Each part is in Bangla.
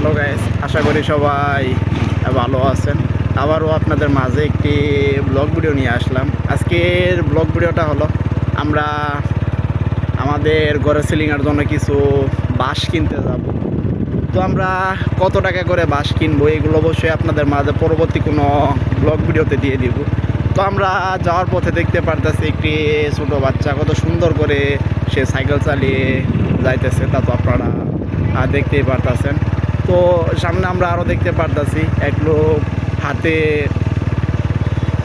হ্যালো গাইস আশা করি সবাই ভালো আছেন। আবারও আপনাদের মাঝে একটি ব্লগ ভিডিও নিয়ে আসলাম। আজকের ব্লগ ভিডিওটা হলো, আমরা আমাদের ঘরে সিলিংয়ের জন্য কিছু বাঁশ কিনতে যাব। তো আমরা কত টাকা করে বাঁশ কিনবো এগুলো অবশ্যই আপনাদের মাঝে পরবর্তী কোনো ব্লগ ভিডিওতে দিয়ে দিব। তো আমরা যাওয়ার পথে দেখতে পারতেছি একটি ছোটো বাচ্চা কত সুন্দর করে সে সাইকেল চালিয়ে যাইতেছে, তা তো আপনারা দেখতেই পারতেছেন। তো সামনে আমরা আরও দেখতে পারতেছি, এক লোক হাতে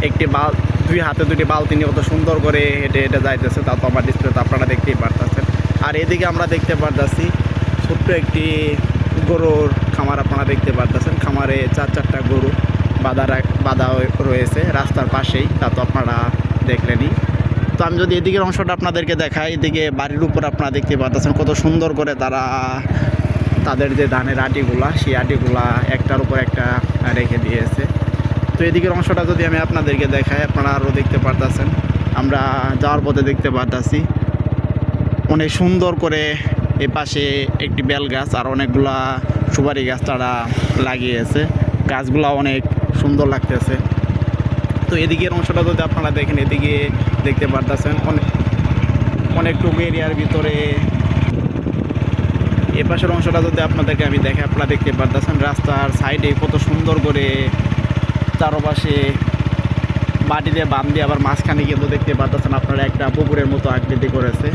একটি বাল, দুই হাতে দুটি বালতি নিয়ে কত সুন্দর করে হেঁটে হেঁটে যাইতেছে, তা তো আমার ডিসপ্লেতে আপনারা দেখতেই পারতেছেন। আর এদিকে আমরা দেখতে পারতেছি ছোট্ট একটি গরুর খামার আপনারা দেখতে পারতেছেন। খামারে চার চারটা গরু বাঁধা বাঁধা রয়েছে রাস্তার পাশেই, তা তো আপনারা দেখলেনই। তো আমি যদি এদিকের অংশটা আপনাদেরকে দেখাই, এদিকে বাড়ির উপর আপনারা দেখতে পারতেছেন কত সুন্দর করে তারা তাদের যে ধানের আটিগুলা, সেই আটিগুলা একটার উপর একটা রেখে দিয়েছে। তো এদিকের অংশটা যদি আমি আপনাদেরকে দেখাই, আপনারা আরও দেখতে পারতেছেন। আমরা যাওয়ার পথে দেখতে পারতাছি অনেক সুন্দর করে এ পাশে একটি বেল গাছ আর অনেকগুলা সুপারি গাছ তারা লাগিয়েছে। গাছগুলা অনেক সুন্দর লাগতেছে। তো এদিকের অংশটা যদি আপনারা দেখেন, এদিকে দেখতে পারতেছেন অনেক অনেকটুকু এরিয়ার ভিতরে এ পাশের অংশটা যদি আপনাদেরকে আমি দেখে আপনারা দেখতে পারতেছেন, রাস্তার সাইডে কত সুন্দর করে চারপাশে বাটি দিয়ে বাম দিয়ে আবার মাঝখানে কিন্তু দেখতে পারতেছেন আপনারা একটা পুকুরের মতো আকৃতি করেছে।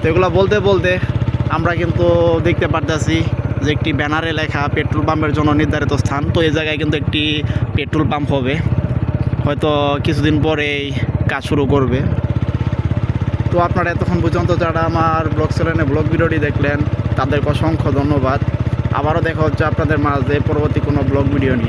তো এগুলো বলতে বলতে আমরা কিন্তু দেখতে পারতেছি যে একটি ব্যানারে লেখা পেট্রোল পাম্পের জন্য নির্ধারিত স্থান। তো এই জায়গায় কিন্তু একটি পেট্রোল পাম্প হবে। হয়তো কিছুদিন পরেই কাজ শুরু করবে। তো আপনারা এতক্ষণ পর্যন্ত যারা আমার ব্লগ চ্যানেলে ব্লগ ভিডিওটি দেখলেন, তাদেরকে অসংখ্য ধন্যবাদ। আবারও দেখা হচ্ছে আপনাদের মাঝে পরবর্তী কোনো ব্লগ ভিডিও নিয়ে।